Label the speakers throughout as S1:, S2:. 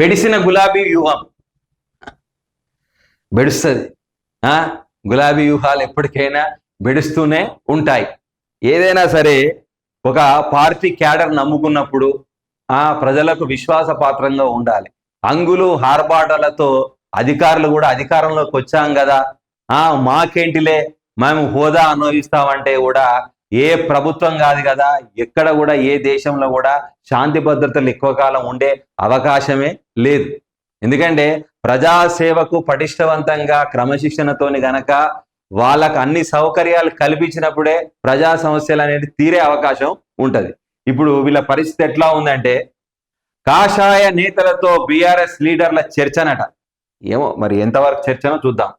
S1: బెడిసిన గులాబీ వ్యూహం. బెడుస్తుంది. ఆ? గులాబీ వ్యూహాలు ఎప్పటికైనా బెడుస్తూనే ఉంటాయి. ఏదైనా సరే ఒక పార్టీ క్యాడర్ నమ్ముకున్నప్పుడు ఆ ప్రజలకు విశ్వాసపాత్రంగా ఉండాలి. అంగులు హార్బాటలతో అధికారులు కూడా అధికారంలోకి వచ్చాం కదా. ఆ మాకేంటిలే? మేము హోదా అనుభవిస్తామంటే కూడా ఏ ప్రభుత్వం కాదు కదా ఎక్కడ కూడా ఏ దేశంలో కూడా శాంతి భద్రతలు ఎక్కువ కాలం ఉండే అవకాశమే లేదు. ఎందుకంటే ప్రజాసేవకు పటిష్టవంతంగా క్రమశిక్షణతోని గనక వాళ్ళకు అన్ని సౌకర్యాలు కల్పించినప్పుడే ప్రజా సమస్యలు అనేది తీరే అవకాశం ఉంటుంది. ఇప్పుడు వీళ్ళ పరిస్థితి ఎట్లా ఉందంటే కాషాయ నేతలతో బీఆర్ఎస్ లీడర్ల చర్చనట. ఏమో మరి ఎంతవరకు చర్చనో చూద్దాం.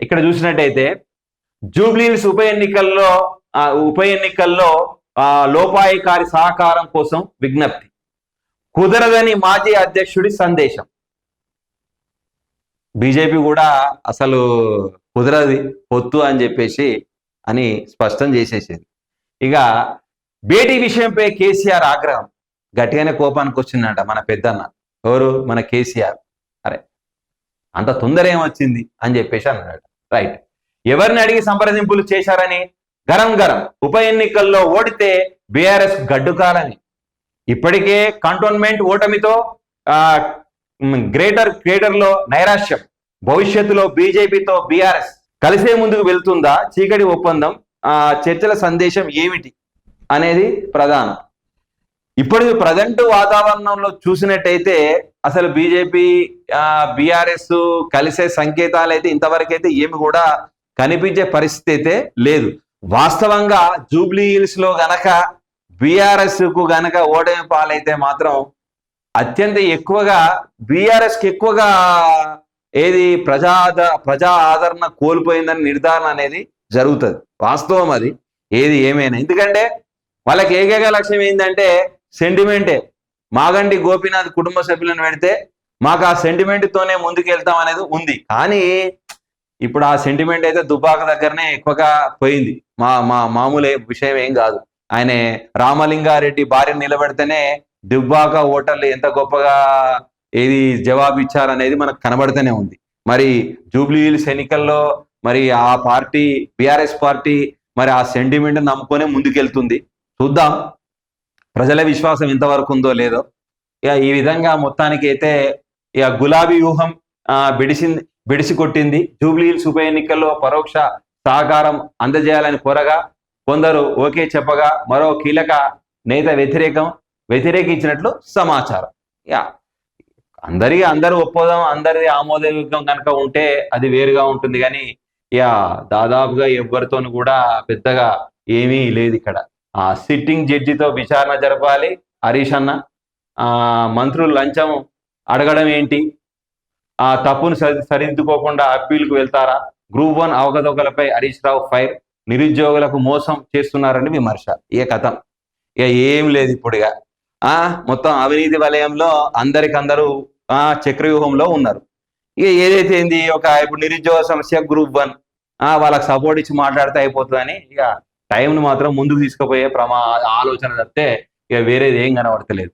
S1: ఇక్కడ చూసినట్టయితే జూబ్లీస్ ఉప ఎన్నికల్లో ఉప ఎన్నికల్లో ఆ, లోపాయికారి సహకారం కోసం విజ్ఞప్తి. కుదరదని మాజీ అధ్యక్షుడి సందేశం. బీజేపీ కూడా అసలు కుదరది పొత్తు అని చెప్పేసి అని స్పష్టం చేసేసింది. ఇక భేటీ విషయంపై కేసీఆర్ ఆగ్రహం. గట్టిగానే కోపానికి వచ్చిందంట మన పెద్దన్న. ఎవరు? మన కేసీఆర్. అరే అంత తొందర ఏమొచ్చింది అని చెప్పేసి అన్నాడు రైట్. ఎవరిని అడిగి సంప్రదింపులు చేశారని గరం గరం. ఉప ఎన్నికల్లో ఓడితే బీఆర్ఎస్ గడ్డుకాలని ఇప్పటికే కంటోన్మెంట్ ఓటమితో ఆ, గ్రేటర్ గ్రేటర్లో నైరాశ్యం. భవిష్యత్తులో బీజేపీతో బీఆర్ఎస్. కలిసే ముందుకు వెళ్తుందా? చీకటి ఒప్పందం ఆ చర్చల సందేశం ఏమిటి? అనేది ప్రధానం. ఇప్పుడు ప్రజెంట్ వాతావరణంలో చూసినట్టయితే అసలు బీజేపీ బీఆర్ఎస్ కలిసే సంకేతాలు అయితే ఇంతవరకు అయితే ఏమి కూడా కనిపించే పరిస్థితి అయితే లేదు. వాస్తవంగా జూబ్లీ హిల్స్లో గనక బీఆర్ఎస్కు గనక ఓటమి పాలైతే మాత్రం అత్యంత ఎక్కువగా బీఆర్ఎస్కి ఎక్కువగా ఏది ప్రజా ప్రజా ఆదరణ కోల్పోయిందని నిర్ధారణ అనేది జరుగుతుంది. వాస్తవం అది. ఏది ఏమైనా. ఎందుకంటే వాళ్ళకి ఏకైక లక్ష్యం ఏంటంటే సెంటిమెంటే. మాగంటి గోపీనాథ్ కుటుంబ సభ్యులను పెడితే మాకు ఆ సెంటిమెంట్తోనే ముందుకు వెళ్తాం అనేది ఉంది. కానీ ఇప్పుడు ఆ సెంటిమెంట్ అయితే దుబాక దగ్గరనే ఎక్కువగా పోయింది. మా మా మామూలు విషయం ఏం కాదు. ఆయన రామలింగారెడ్డి భార్య నిలబెడితేనే దుబ్బాక ఓటర్లు ఎంత గొప్పగా ఏది జవాబు ఇచ్చారనేది మనకు కనబడితేనే ఉంది. మరి జూబ్లీ హిల్స్ ఎన్నికల్లో మరి ఆ పార్టీ బీఆర్ఎస్ పార్టీ మరి ఆ సెంటిమెంట్ నమ్ముకొని ముందుకెళ్తుంది. చూద్దాం. ప్రజల విశ్వాసం ఎంతవరకు ఉందో లేదో. ఇక ఈ విధంగా మొత్తానికి అయితే ఇక గులాబీ వ్యూహం బిడిసింది. బిడిసి కొట్టింది జూబ్లీహిల్స్ ఉప ఎన్నికల్లో పరోక్ష సహకారం అందజేయాలని కోరగా కొందరు ఓకే చెప్పగా మరో కీలక నేత వ్యతిరేకం వ్యతిరేకించినట్లు సమాచారం. యా అందరి అందరూ ఒప్పుదాం అందరి ఆమోదయోగ్యం కనుక ఉంటే అది వేరుగా ఉంటుంది కానీ యా దాదాపుగా ఎవరితోనూ కూడా పెద్దగా ఏమీ లేదు ఇక్కడ. ఆ సిట్టింగ్ జడ్జితో విచారణ జరపాలి. హరీష్ అన్న ఆ మంత్రులు లంచం అడగడం ఏంటి? ఆ తప్పును సరి సరిదిద్దుకోకుండా అప్పీల్కు వెళ్తారా? గ్రూప్ వన్ అవకతవకలపై హరీష్ రావు ఫైర్ నిరుద్యోగులకు మోసం చేస్తున్నారని విమర్శ ఇక కథం? ఇక ఏం లేదు ఇప్పుడు ఇక ఆ మొత్తం అవినీతి వలయంలో అందరికందరూ ఆ చక్రవ్యూహంలో ఉన్నారు. ఇక ఏదైతే ఏంది ఒక ఇప్పుడు నిరుద్యోగ సమస్య గ్రూప్ వన్ ఆ వాళ్ళకి సపోర్ట్ ఇచ్చి మాట్లాడితే అయిపోతుందని ఇక టైంను మాత్రం ముందుకు తీసుకుపోయే ప్రమా ఆలోచన తప్పితే ఇక వేరేది ఏం కనబడతలేదు.